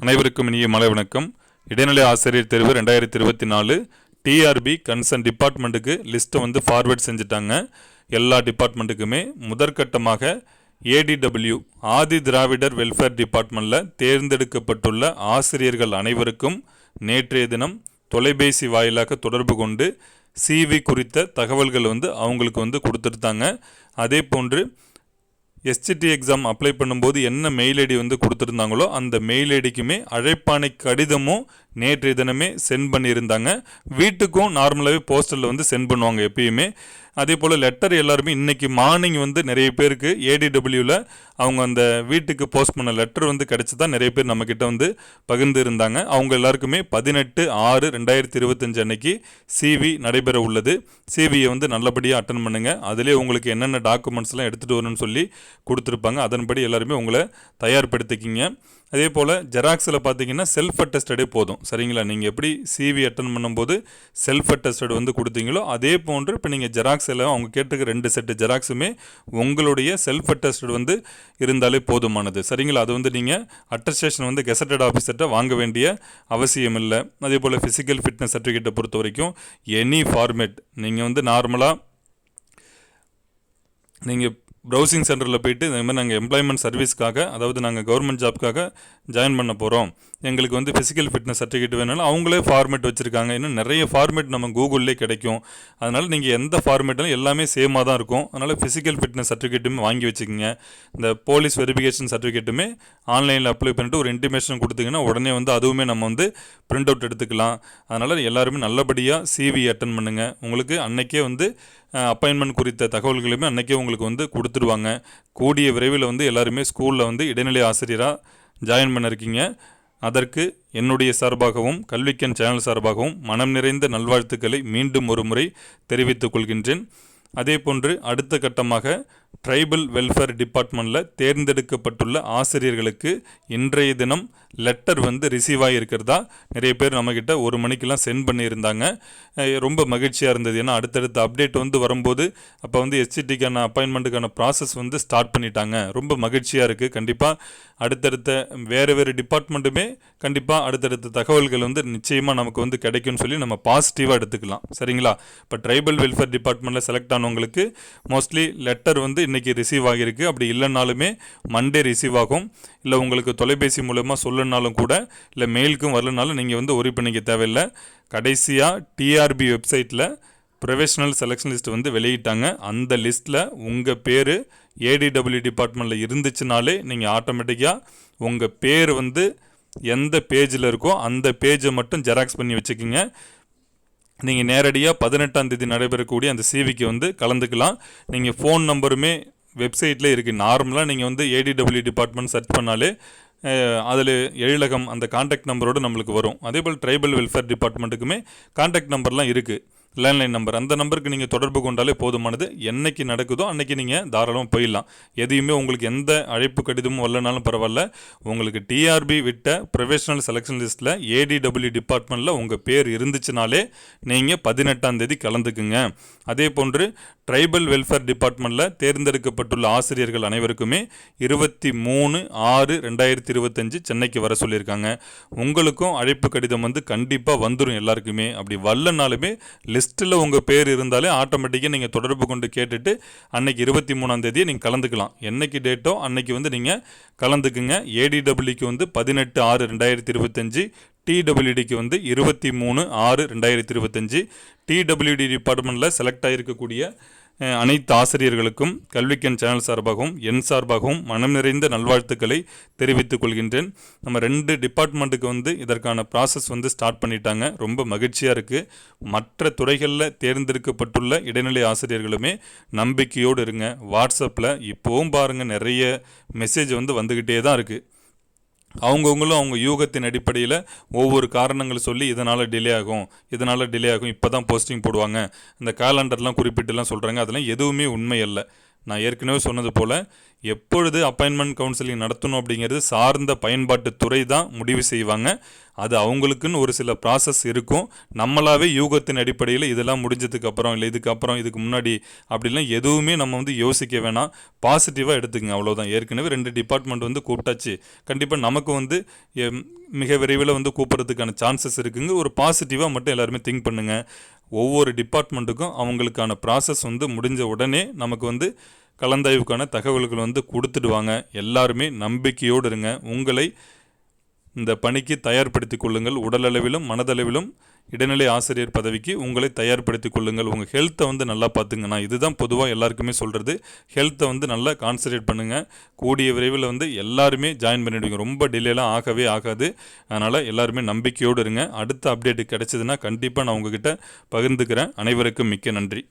அனைவருக்கும் இனிய மலை வணக்கம். இடைநிலை ஆசிரியர் தேர்வு ரெண்டாயிரத்தி இருபத்தி நாலு டிஆர்பி கன்சர்ன் டிபார்ட்மெண்ட்டுக்கு லிஸ்ட்டை வந்து ஃபார்வேர்ட் செஞ்சுட்டாங்க. எல்லா டிபார்ட்மெண்ட்டுக்குமே முதற்கட்டமாக ஏடிடபிள்யூ ஆதி திராவிடர் வெல்ஃபேர் டிபார்ட்மெண்ட்டில் தேர்ந்தெடுக்கப்பட்டுள்ள ஆசிரியர்கள் அனைவருக்கும் நேற்றைய தினம் தொலைபேசி வாயிலாக தொடர்பு கொண்டு சிவி குறித்த தகவல்கள் வந்து அவங்களுக்கு வந்து கொடுத்துருந்தாங்க. அதே போன்று எஸ்டிடி எக்ஸாம் அப்ளை பண்ணும்போது என்ன மெயில் ஐடி வந்து கொடுத்துருந்தாங்களோ அந்த மெயில் ஐடிக்குமே அழைப்பானை கடிதமும் நேற்றைய தினமே சென்ட் பண்ணியிருந்தாங்க. வீட்டுக்கும் நார்மலாகவே போஸ்டலில் வந்து சென்ட் பண்ணுவாங்க எப்பயுமே. அதே போல் லெட்டர் எல்லாருமே இன்றைக்கி மார்னிங் வந்து நிறைய பேருக்கு ஏடிடபிள்யூவில் அவங்க அந்த வீட்டுக்கு போஸ்ட் பண்ண லெட்டர் வந்து கிடச்சி தான் நிறைய பேர் நம்மக்கிட்ட வந்து பகிர்ந்து இருந்தாங்க. அவங்க எல்லாருக்குமே பதினெட்டு ஆறு ரெண்டாயிரத்தி இருபத்தஞ்சு அன்னைக்கு சிவி நடைபெற உள்ளது. சிவியை வந்து நல்லபடியாக அட்டன் பண்ணுங்கள் அதிலே உங்களுக்கு என்னென்ன டாக்குமெண்ட்ஸ்லாம் எடுத்துகிட்டு வரணும்னு சொல்லி கொடுத்துருப்பாங்க. அதன்படி எல்லாருமே உங்களை தயார்படுத்திக்கிங்க. அதே போல் ஜெராக்ஸில் பார்த்தீங்கன்னா செல்ஃப் அட்டஸ்டடே போதும். சரிங்களா? நீங்கள் எப்படி சிவி அட்டன் பண்ணும்போது செல்ஃப் அட்டஸ்டட் வந்து கொடுத்தீங்களோ அதே போன்று இப்போ நீங்கள் ஜெராக்ஸ் ஜெராக்ஸில் அவங்க கேட்டுக்க ரெண்டு செட்டு ஜெராக்ஸுமே உங்களுடைய செல்ஃப் அட்டஸ்டட் வந்து இருந்தாலே போதுமானது. சரிங்களா? அது வந்து நீங்கள் அட்டஸ்டேஷன் வந்து கெசட்டட் ஆஃபீஸர்கிட்ட வாங்க வேண்டிய அவசியம் இல்லை. அதே போல் ஃபிசிக்கல் ஃபிட்னஸ் சர்டிஃபிகேட்டை பொறுத்த வரைக்கும் எனி ஃபார்மேட் நீங்கள் வந்து நார்மலாக நீங்கள் ப்ரௌசிங் சென்டரில் போயிட்டு இந்த மாதிரி நாங்கள் எம்ப்ளாய்மெண்ட் சர்வீஸ்க்காக அதாவது நாங்கள் கவர்மெண்ட் ஜாப்க்காக ஜாயின் பண்ண போகிறோம் எங்களுக்கு வந்து ஃபிசிக்கல் ஃபிட்னஸ் சர்டிஃபிகேட் வேணாலும் அவங்களே ஃபார்மேட் வச்சுருக்காங்க. இன்னும் நிறைய ஃபார்மேட் நம்ம கூகுளிலே கிடைக்கும். அதனால் நீங்கள் எந்த ஃபார்மேட்டாலும் எல்லாமே சேமாக தான் இருக்கும். அதனால் ஃபிசிக்கல் ஃபிட்னஸ் சர்டிஃபிகேட்டுமே வாங்கி வச்சுக்கோங்க. இந்த போலீஸ் வெரிஃபிகேஷன் சர்டிஃபிகேட்டுமே ஆன்லைனில் அப்ளை பண்ணிட்டு ஒரு இன்டிமேஷன் கொடுத்தீங்கன்னா உடனே வந்து அதுவுமே நம்ம வந்து பிரிண்ட் அவுட் எடுத்துக்கலாம். அதனால் எல்லாருமே நல்லபடியாக சிவி அட்டன் பண்ணுங்கள் உங்களுக்கு அன்னைக்கே வந்து அப்பாயின்மெண்ட் குறித்த தகவல்களுமே அன்றைக்கே உங்களுக்கு வந்து கொடுத்துருவாங்க. கூடிய விரைவில் வந்து எல்லாருமே ஸ்கூலில் வந்து இடைநிலை ஆசிரியராக ஜாயின் பண்ணிருக்கீங்க. அதற்கு என்னுடைய சார்பாகவும் கல்விக்கன் சேனல் சார்பாகவும் மனம் நிறைந்த நல்வாழ்த்துக்களை மீண்டும் ஒரு முறை தெரிவித்துக் கொள்கின்றேன். அதே போன்று அடுத்த கட்டமாக ட்ரைபல் வெல்ஃபேர் டிபார்ட்மெண்ட்டில் தேர்ந்தெடுக்கப்பட்டுள்ள ஆசிரியர்களுக்கு இன்றைய தினம் லெட்டர் வந்து ரிசீவ் ஆகியிருக்கிறதா நிறைய பேர் நம்மக்கிட்ட ஒரு மணிக்கெலாம் சென்ட் பண்ணியிருந்தாங்க. ரொம்ப மகிழ்ச்சியாக இருந்தது. ஏன்னா அடுத்தடுத்த அப்டேட் வந்து வரும்போது அப்போ வந்து எஸ்சிடிக்கான அப்பாயின்மெண்ட்டுக்கான ப்ராசஸ் வந்து ஸ்டார்ட் பண்ணிட்டாங்க. ரொம்ப மகிழ்ச்சியாக இருக்குது கண்டிப்பாக அடுத்தடுத்த வேறு வேறு டிபார்ட்மெண்ட்டுமே கண்டிப்பாக அடுத்தடுத்த தகவல்கள் வந்து நிச்சயமாக நமக்கு வந்து கிடைக்கும்னு சொல்லி நம்ம பாசிட்டிவாக எடுத்துக்கலாம். சரிங்களா? இப்போ ட்ரைபல் வெல்ஃபேர் டிபார்ட்மெண்ட்டில் செலக்ட் ஆனவங்களுக்கு மோஸ்ட்லி லெட்டர் வந்து இன்றைக்கி ரிசீவ் ஆகியிருக்கு. அப்படி இல்லைனாலுமே மண்டே ரிசீவ் ஆகும். இல்லை உங்களுக்கு தொலைபேசி மூலமாக வரலனாலும் கூட இல்லை மெயிலுக்கும் வரலனாலும் நீங்கள் வந்து ஒரி பண்ணிக்க தேவையில்லை. கடைசியாக டிஆர்பி வெப்சைட்டில் ப்ரொஃபஷனல் செலெக்ஷன் லிஸ்ட் வந்து வெளியிட்டாங்க. அந்த லிஸ்ட்டில் உங்கள் பேர் ஏடிடபிள்யூ டிபார்ட்மெண்ட்டில் இருந்துச்சுனாலே நீங்கள் ஆட்டோமேட்டிக்காக உங்கள் பேர் வந்து எந்த பேஜில் இருக்கோ அந்த பேஜை மட்டும் ஜெராக்ஸ் பண்ணி வச்சுக்கிங்க. நீங்கள் நேரடியாக பதினெட்டாம் தேதி நடைபெறக்கூடிய அந்த சிவிக்கு வந்து கலந்துக்கலாம். நீங்கள் ஃபோன் நம்பருமே வெப்சைட்டில் இருக்குது நார்மலாக நீங்கள் வந்து ஏடிடபிள்யூ டிபார்ட்மெண்ட் சர்ச் பண்ணாலே அதில் எழிலகம் அந்த காண்டாக்ட் நம்பரோடு நம்மளுக்கு வரும். அதே போல் ட்ரைபல் வெல்ஃபேர் டிபார்ட்மெண்ட்டுக்குமே காண்டாக்ட் நம்பர்லாம் இருக்குது லேண்ட்லைன் நம்பர் அந்த நம்பருக்கு நீங்கள் தொடர்பு கொண்டாலே போதுமானது. என்னைக்கு நடக்குதோ அன்னைக்கு நீங்கள் தாராளமாக போயிடலாம். எதையுமே உங்களுக்கு எந்த அழைப்பு கடிதமும் வரலனாலும் பரவாயில்ல. உங்களுக்கு டிஆர்பி விட்ட ப்ரொஃபஷனல் செலெக்ஷன் லிஸ்ட்டில் ஏடிடபிள்யூ டிபார்ட்மெண்ட்டில் உங்கள் பேர் இருந்துச்சுனாலே நீங்கள் பதினெட்டாம் தேதி கலந்துக்குங்க. அதே போன்று ட்ரைபல் வெல்ஃபேர் டிபார்ட்மெண்ட்டில் தேர்ந்தெடுக்கப்பட்டுள்ள ஆசிரியர்கள் அனைவருக்குமே இருபத்தி மூணு ஆறு ரெண்டாயிரத்தி இருபத்தஞ்சு சென்னைக்கு வர சொல்லியிருக்காங்க. உங்களுக்கும் அழைப்பு கடிதம் வந்து கண்டிப்பாக வந்துடும் எல்லாருக்குமே. அப்படி வரலனாலுமே லிஸ்ட் லிஸ்ட்டில் உங்கள் பேர் இருந்தாலே ஆட்டோமேட்டிக்காக நீங்கள் தொடர்பு கொண்டு கேட்டுட்டு அன்னைக்கு இருபத்தி மூணாம் நீங்கள் கலந்துக்கலாம். என்றைக்கு டேட்டோ அன்னைக்கு வந்து நீங்கள் கலந்துக்குங்க. ஏடிடபிள்யூக்கு வந்து பதினெட்டு ஆறு ரெண்டாயிரத்தி இருபத்தஞ்சி டிடபிள்யூடிக்கு வந்து இருபத்தி மூணு ஆறு ரெண்டாயிரத்தி இருபத்தஞ்சி. டிடபிள்யூடி டிபார்ட்மெண்ட்டில் செலக்ட் ஆகியிருக்கக்கூடிய அனைத்து ஆசிரியர்களுக்கும் கல்விக்கன் சேனல் சார்பாகவும் என் சார்பாகவும் மனம் நிறைந்த நல்வாழ்த்துக்களை தெரிவித்துக் கொள்கின்றேன். நம்ம ரெண்டு டிபார்ட்மெண்ட்டுக்கு வந்து இதற்கான ப்ராசஸ் வந்து ஸ்டார்ட் பண்ணிட்டாங்க. ரொம்ப மகிழ்ச்சியாக இருக்குது மற்ற துறைகளில் தேர்ந்தெடுக்கப்பட்டுள்ள இடைநிலை ஆசிரியர்களுமே நம்பிக்கையோடு இருங்க. வாட்ஸ்அப்பில் இப்போவும் பாருங்கள் நிறைய மெசேஜ் வந்து வந்துக்கிட்டே தான் இருக்குது அவங்கவுங்களும் அவங்க யூகத்தின் அடிப்படையில் ஒவ்வொரு காரணங்கள் சொல்லி இதனால் டிலே ஆகும் இதனால் டிலே ஆகும். இப்போ தான் போஸ்டிங் போடுவாங்க. இந்த காலண்டர்லாம் குறிப்பிட்டுலாம் சொல்கிறாங்க அதெல்லாம் எதுவுமே உண்மை இல்லை நான் ஏற்கனவே சொன்னது போல் எப்பொழுது அப்பாயின்மெண்ட் கவுன்சிலிங் நடத்தணும் அப்படிங்கிறது சார்ந்த பயன்பாட்டு துறை தான் முடிவு செய்வாங்க. அது அவங்களுக்குன்னு ஒரு சில ப்ராசஸ் இருக்கும். நம்மளாவே யூகத்தின் அடிப்படையில் இதெல்லாம் முடிஞ்சதுக்கப்புறம் இல்லை இதுக்கப்புறம் இதுக்கு முன்னாடி அப்படிலாம் எதுவுமே நம்ம வந்து யோசிக்க வேணாம். பாசிட்டிவாக எடுத்துக்கங்க அவ்வளோதான் ஏற்கனவே ரெண்டு டிபார்ட்மெண்ட் வந்து கூப்பிட்டாச்சு. கண்டிப்பாக நமக்கு வந்து மிக விரைவில் வந்து கூப்பிட்றதுக்கான சான்சஸ் இருக்குங்க. ஒரு பாசிட்டிவாக மட்டும் எல்லாருமே திங்க் பண்ணுங்கள் ஒவ்வொரு டிபார்ட்மெண்ட்டுக்கும் அவங்களுக்கான ப்ராசஸ் வந்து முடிஞ்ச உடனே நமக்கு வந்து கலந்தாய்வுக்கான தகவல்கள் வந்து கொடுத்துடுவாங்க. எல்லாருமே நம்பிக்கையோடு இருங்க. உங்களை இந்த பணிக்கு தயார்படுத்தி கொள்ளுங்கள். உடலளவிலும் மனதளவிலும் இடைநிலை ஆசிரியர் பதவிக்கு உங்களை தயார்படுத்திக் கொள்ளுங்கள். உங்கள் ஹெல்த்தை வந்து நல்லா பார்த்துங்கண்ணா. நான் இதுதான் பொதுவாக எல்லாருக்குமே சொல்கிறது ஹெல்த்தை வந்து நல்லா கான்சன்ட்ரேட் பண்ணுங்கள் கூடிய விரைவில் வந்து எல்லாருமே ஜாயின் பண்ணிவிடுங்க ரொம்ப டிலேலாம் ஆகவே ஆகாது. அதனால் எல்லாருமே நம்பிக்கையோடு இருங்க. அடுத்த அப்டேட் கிடைச்சதுன்னா கண்டிப்பாக நான் உங்ககிட்ட பகிர்ந்துக்கிறேன். அனைவருக்கும் மிக்க நன்றி.